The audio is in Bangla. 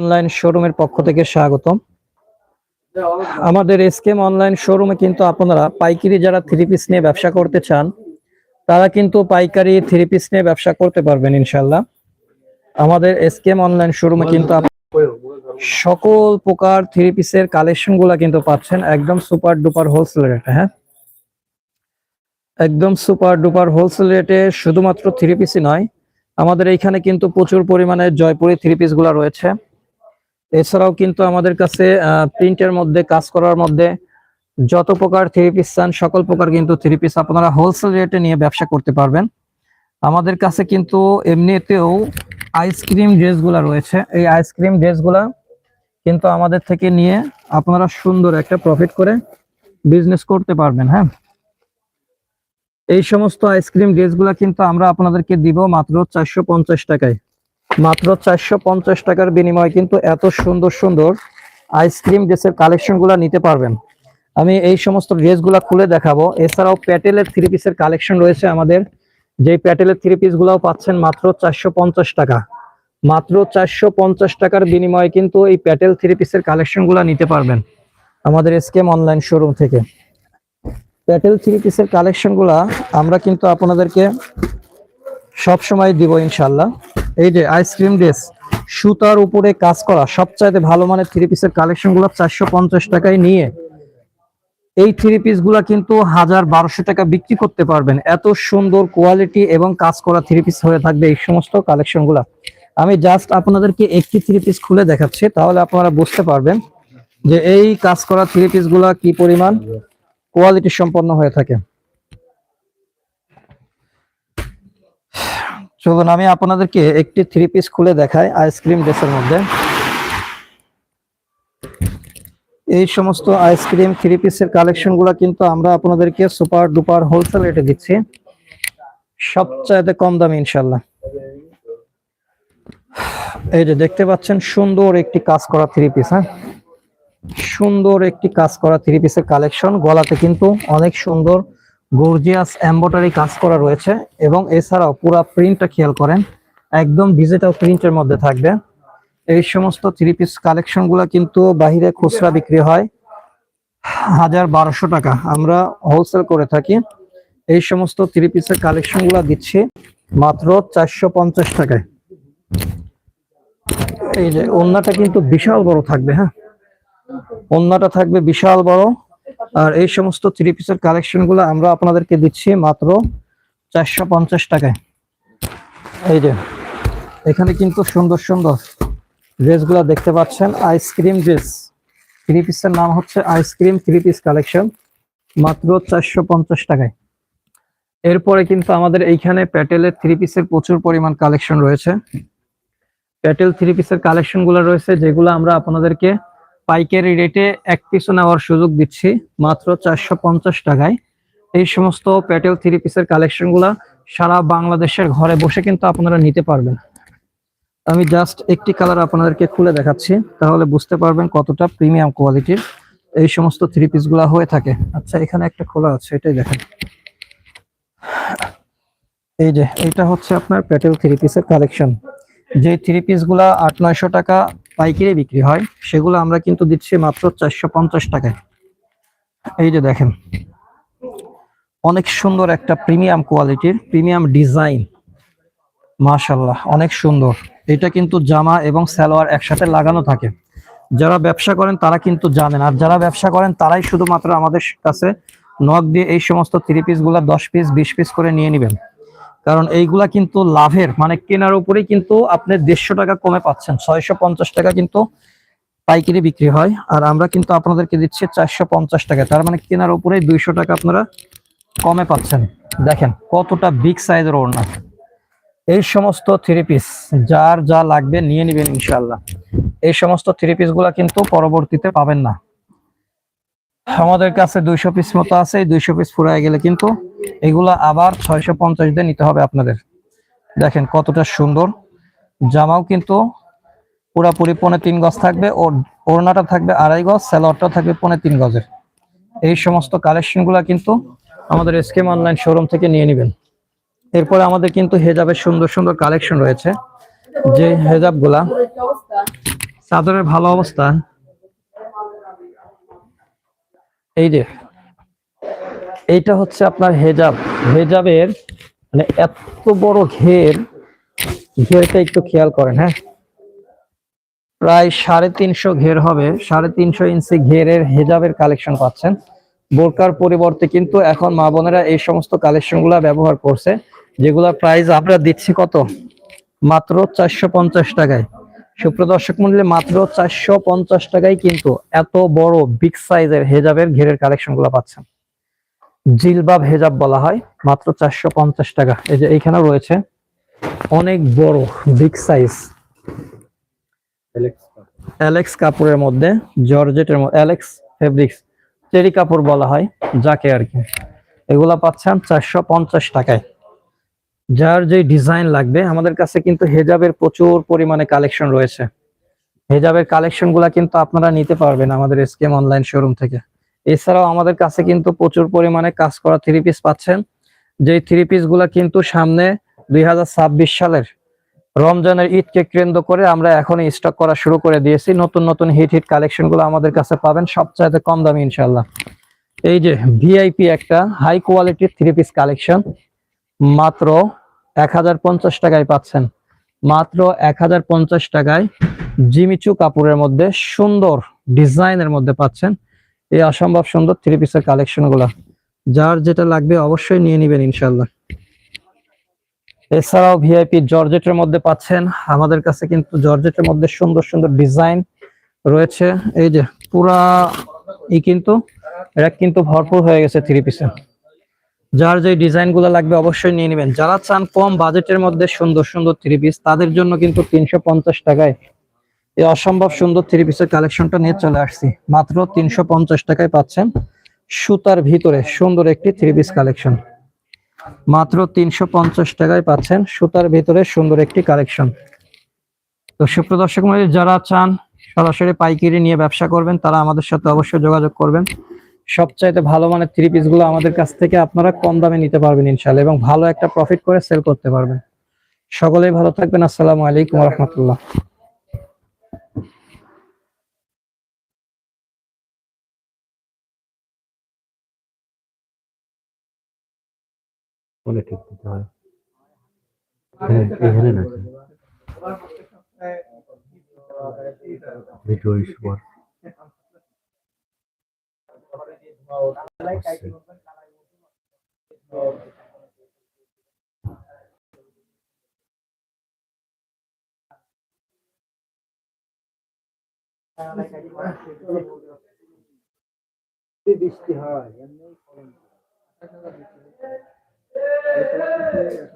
অনলাইন শোরুমের পক্ষ থেকে স্বাগতম। আমাদের এসকেম অনলাইন শোরুমে কিন্তু আপনারা পাইকারি যারা থ্রি পিস নিয়ে ব্যবসা করতে চান, তারা কিন্তু পাইকারি থ্রি পিস নিয়ে ব্যবসা করতে পারবেন ইনশাল্লাহ আমাদের এসকেম অনলাইন শোরুমে কিন্তু সকল প্রকার থ্রি পিসের কালেকশনগুলা কিন্তু পাচ্ছেন, একদম সুপার ডুপার হোলসেল রেটে হ্যাঁ? একদম সুপার ডুপার হোলসেল রেটে শুধুমাত্র থ্রি পিসই নয়, আমাদের এইখানে কিন্তু প্রচুর পরিমাণে জয়পুরি থ্রি পিসগুলা রয়েছে। এছাড়াও কিন্তু আমাদের কাছে প্রিন্টের মধ্যে, কাজ করার মধ্যে যত প্রকার থ্রি পিস চান, সকল প্রকার কিন্তু থ্রি পিস আপনারা হোলসেল রেটে নিয়ে ব্যবসা করতে পারবেন। আমাদের কাছে কিন্তু এমনিতেও আইসক্রিম ড্রেসগুলা রয়েছে। এই আইসক্রিম ড্রেসগুলা কিন্তু আমাদের থেকে নিয়ে আপনারা সুন্দর একটা প্রফিট করে বিজনেস করতে পারবেন হ্যাঁ? এই সমস্ত আইসক্রিম ড্রেসগুলা কিন্তু আমরা আপনাদেরকে দিব মাত্র চারশো পঞ্চাশ টাকায়। মাত্র চারশো পঞ্চাশ টাকার বিনিময়ে কিন্তু এত সুন্দর সুন্দর আইসক্রিম ড্রেসের কালেকশনগুলা নিতে পারবেন। আমি এই সমস্ত ড্রেসগুলা খুলে দেখাবো। এছাড়াও প্যাটেলের থ্রি পিসের কালেকশন রয়েছে আমাদের। যে প্যাটেলের থ্রি পিস গুলাও পাচ্ছেন মাত্র চারশো পঞ্চাশ টাকা। মাত্র চারশো পঞ্চাশ টাকার বিনিময়ে কিন্তু এই প্যাটেল থ্রি পিসের কালেকশনগুলা নিতে পারবেন আমাদের এসকেম অনলাইন শোরুম থেকে। প্যাটেল থ্রি পিসের কালেকশনগুলা আমরা কিন্তু আপনাদেরকে সবসময় দিব ইনশাল্লাহ এই যে আইসক্রিম ড্রেস সুতার উপরে কাজ করা, সবচাইতে ভালো মানের থ্রি পিসের কালেকশনগুলো চারশো পঞ্চাশ টাকায় নিয়ে, এই থ্রি পিসগুলা কিন্তু হাজার বারোশো টাকা বিক্রি করতে পারবেন। এত সুন্দর কোয়ালিটি এবং কাজ করা থ্রি পিস হয়ে থাকবে এই সমস্ত কালেকশনগুলা। আমি জাস্ট আপনাদেরকে একটি থ্রি পিস খুলে দেখাচ্ছি, তাহলে আপনারা বুঝতে পারবেন যে এই কাজ করা থ্রি পিসগুলা কি পরিমাণ কোয়ালিটি সম্পন্ন হয়ে থাকে। চলুন আমি আপনাদেরকে একটি থ্রি পিস খুলে দেখাই আইসক্রিম ড্রেসের মধ্যে। এই সমস্ত আইসক্রিম থ্রি পিসের কালেকশনগুলা কিন্তু আমরা আপনাদেরকে সুপার ডুপার হোলসেল রেটে দিচ্ছি। সবচাইতে কম দামে ইনশাল্লাহ এই যে দেখতে পাচ্ছেন, সুন্দর একটি কাজ করা থ্রি পিস হ্যাঁ? সুন্দর একটি কাজ করা থ্রি পিসের কালেকশন গলাতে কিন্তু অনেক সুন্দর গর্জিয়াস এম্বয়ডারি কাজ করা রয়েছে এবং এছাড়াও পুরা প্রিন্টটা খেয়াল করেন, একদম ডিজিটাল প্রিন্টের মধ্যে থাকবে। এই সমস্ত থ্রি পিস কালেকশনগুলা কিন্তু বাহিরে খুচরা বিক্রি হয়। হাজার বারোশো টাকা আমরা হোলসেল করে থাকি। এই সমস্ত থ্রি পিসের কালেকশনগুলা দিচ্ছি মাত্র চারশো পঞ্চাশ টাকায়। এই যে ওন্নাটা কিন্তু বিশাল বড় থাকবে হ্যাঁ? ওন্নাটা থাকবে বিশাল বড়। আর এই সমস্ত থ্রি পিসের কালেকশনগুলো আমরা আপনাদেরকে দিচ্ছি মাত্র চারশো পঞ্চাশ টাকায়। এই যে, এখানে কিন্তু সুন্দর সুন্দর ড্রেসগুলা দেখতে পাচ্ছেন আইসক্রিম ড্রেস থ্রি পিসের নাম হচ্ছে আইসক্রিম থ্রি পিস কালেকশন মাত্র চারশো পঞ্চাশ টাকায়। এরপরে কিন্তু আমাদের এইখানে প্যাটেলের থ্রি পিসের প্রচুর পরিমাণ কালেকশন রয়েছে। প্যাটেল থ্রি পিসের কালেকশনগুলো রয়েছে, যেগুলো আমরা আপনাদেরকে পাইকারি রেটে এক পিসও নেওয়ার সুযোগ দিচ্ছি, মাত্র চারশো পঞ্চাশ টাকায়। এই সমস্ত প্যাটেল থ্রি পিসের কালেকশনগুলা সারা বাংলাদেশের ঘরে বসে কিন্তু আপনারা নিতে পারবেন। আমি জাস্ট একটি কালার আপনাদেরকে খুলে দেখাচ্ছি, তাহলে বুঝতে পারবেন কতটা প্রিমিয়াম কোয়ালিটির এই সমস্ত থ্রি পিসগুলা হয়ে থাকে। আচ্ছা এখানে একটা খোলা আছে, এটাই দেখেন। এই যে, এটা হচ্ছে আপনার প্যাটেল থ্রি পিসের কালেকশন যে থ্রি পিসগুলা আট নয়শো টাকা পাইকারি বিক্রি হয়, সেগুলো আমরা কিন্তু দিচ্ছি মাত্র চারশো পঞ্চাশ টাকায়। এই যে দেখেন, অনেক সুন্দর একটা প্রিমিয়াম কোয়ালিটির, প্রিমিয়াম ডিজাইন। মাশাল্লাহ অনেক সুন্দর। এটা কিন্তু জামা এবং সালোয়ার একসাথে লাগানো থাকে। যারা ব্যবসা করেন তারা কিন্তু জানেন, আর যারা ব্যবসা করেন তারাই শুধুমাত্র আমাদের কাছে নখ দিয়ে এই সমস্ত থ্রি পিসগুলা দশ পিস বিশ পিস করে নিয়ে নেবেন। কারণ এইগুলা কিন্তু লাভের মানে কেনার উপরেই কিন্তু আপনি দেড়শো টাকা কমে পাচ্ছেন, ছয়শো পঞ্চাশ টাকা কিন্তু পাইকারি বিক্রি হয়। আর আমরা কিন্তু আপনাদেরকে দিচ্ছি চারশো পঞ্চাশ টাকা, তার মানে কেনার উপরে দুইশো টাকা আপনারা কমে পাচ্ছেন। দেখেন কতটা বিগ সাইজের ওড়না। এই সমস্ত থ্রি পিস যার যা লাগবে নিয়ে নেবেন ইনশাল্লাহ এই সমস্ত থ্রি পিসগুলা কিন্তু পরবর্তীতে পাবেন না। আমাদের কাছে দুইশো পিস মতো আছে দুইশো পিস ফুরায় গেলে কিন্তু এগুলা আবার ছয়শো পঞ্চাশ দিয়ে নিতে হবে আপনাদের। দেখেন কতটা সুন্দর। জামাও কিন্তু পুরাপুরি পনে তিন গজ থাকবে, ওর ওড়নাটা থাকবে আড়াই গজ স্যালোয়ারটা থাকবে পনে তিন গজের। এই সমস্ত কালেকশনগুলা কিন্তু আমাদের এসকেম অনলাইন শোরুম থেকে নিয়ে নেবেন। এরপরে আমাদের কিন্তু হেজাবের সুন্দর সুন্দর কালেকশন রয়েছে। যে হেজাবগুলা চাদরের ভালো অবস্থা। এই যে এইটা হচ্ছে আপনার হেজাব। হেজাবের মানে এত বড় ঘের, ঘেরটা একটু খেয়াল করেন হ্যাঁ? প্রায় সাড়ে তিনশো ঘের হবে, সাড়ে তিনশো ইঞ্চি ঘেরের হেজাবের কালেকশন পাচ্ছেন। বোরকার পরিবর্তে কিন্তু এখন মা বোনেরা এই সমস্ত কালেকশন ব্যবহার করছে, যেগুলা প্রাইস আমরা দিচ্ছি কত? মাত্র চারশো পঞ্চাশ টাকায়। সুপ্রদর্শক মূল্যে মাত্র চারশো পঞ্চাশ টাকায় কিন্তু এত বড় বিগ সাইজের হেজাবের ঘেরের কালেকশনগুলা পাচ্ছেন। জিলবাব হেজাব বলা হয় মাত্র চারশো পঞ্চাশ টাকা। এই যে এইখানেও রয়েছে অনেক বড় বিগ সাইজ অ্যালেক্স কাপড়ের মধ্যে জর্জেটের মধ্যে অ্যালেক্স ফেব্রিক্স চেরি কাপড় বলা হয় যাকে আর কি। এগুলা পাচ্ছেন চারশো পঞ্চাশ টাকায়। যার যে ডিজাইন লাগবে আমাদের কাছে কিন্তু হেজাবের প্রচুর পরিমাণে কালেকশন রয়েছে। হেজাবের কালেকশনগুলা কিন্তু আপনারা নিতে পারবেন আমাদের এসকেএম অনলাইন শোরুম থেকে। এছাড়াও আমাদের কাছে কিন্তু প্রচুর পরিমাণে কাজ করা থ্রি পিস পাচ্ছেন। যে থ্রি পিসগুলা কিন্তু সামনে দুই হাজার ছাব্বিশ সালের রমজানের ঈদকে কেন্দ্র করে আমরা এখনই স্টক করা শুরু করে দিয়েছি। নতুন নতুন হিট হিট কালেকশনগুলো আমাদের কাছে পাবেন সবচাইতে কম দামে ইনশাল্লাহ এই যে ভিআইপি একটা হাই কোয়ালিটির থ্রি পিস কালেকশন মাত্র এক হাজার পঞ্চাশ টাকায় পাচ্ছেন। মাত্র এক হাজার পঞ্চাশ টাকায় জিমিচু কাপড়ের মধ্যে সুন্দর ডিজাইনের মধ্যে পাচ্ছেন। এই অসম্ভব সুন্দর থ্রি পিসের কালেকশনগুলা। যার যেটা লাগবে অবশ্যই নিয়ে নিবেন ইনশাল্লাহ এছাড়াও ভিআইপি জর্জেটের মধ্যে পাচ্ছেন। আমাদের কাছে কিন্তু জর্জেটের মধ্যে সুন্দর সুন্দর ডিজাইন রয়েছে। এই যে পুরা ই কিন্তু এটা কিন্তু ভরপুর হয়ে গেছে থ্রি পিসে যার যে ডিজাইনগুলো লাগবে অবশ্যই নিয়ে নেবেন। যারা চান কম বাজেটের মধ্যে সুন্দর সুন্দর থ্রি পিস তাদের জন্য কিন্তু তিনশো পঞ্চাশ টাকায় এই অসম্ভব সুন্দর থ্রি পিসের কালেকশনটা নিয়ে চলে আসছি। মাত্র তিনশো পঞ্চাশ টাকায় পাচ্ছেন সুতার ভিতরে, সুন্দর একটি থ্রি পিস কালেকশন মাত্র তিনশো পঞ্চাশ টাকায় পাচ্ছেন সুতার ভিতরে সুন্দর একটি কালেকশন তো সুপ্রদর্শক মন্ডলী যারা চান সরাসরি পাইকারি নিয়ে ব্যবসা করবেন, তারা আমাদের সাথে অবশ্যই যোগাযোগ করবেন। সবচাইতে ভালো মানের থ্রি পিসগুলো আমাদের কাছ থেকে আপনারা কম দামে নিতে পারবেন ইনশাল্লাহ এবং ভালো একটা প্রফিট করে সেল করতে পারবেন। সকলেই ভালো থাকবেন। আসসালামু আলাইকুম রহমতুল্লাহ। কোনে ঠিক দিতে হয়। এখানে এখানে ইস্যু বৃষ্টি হয় এমনি Gracias.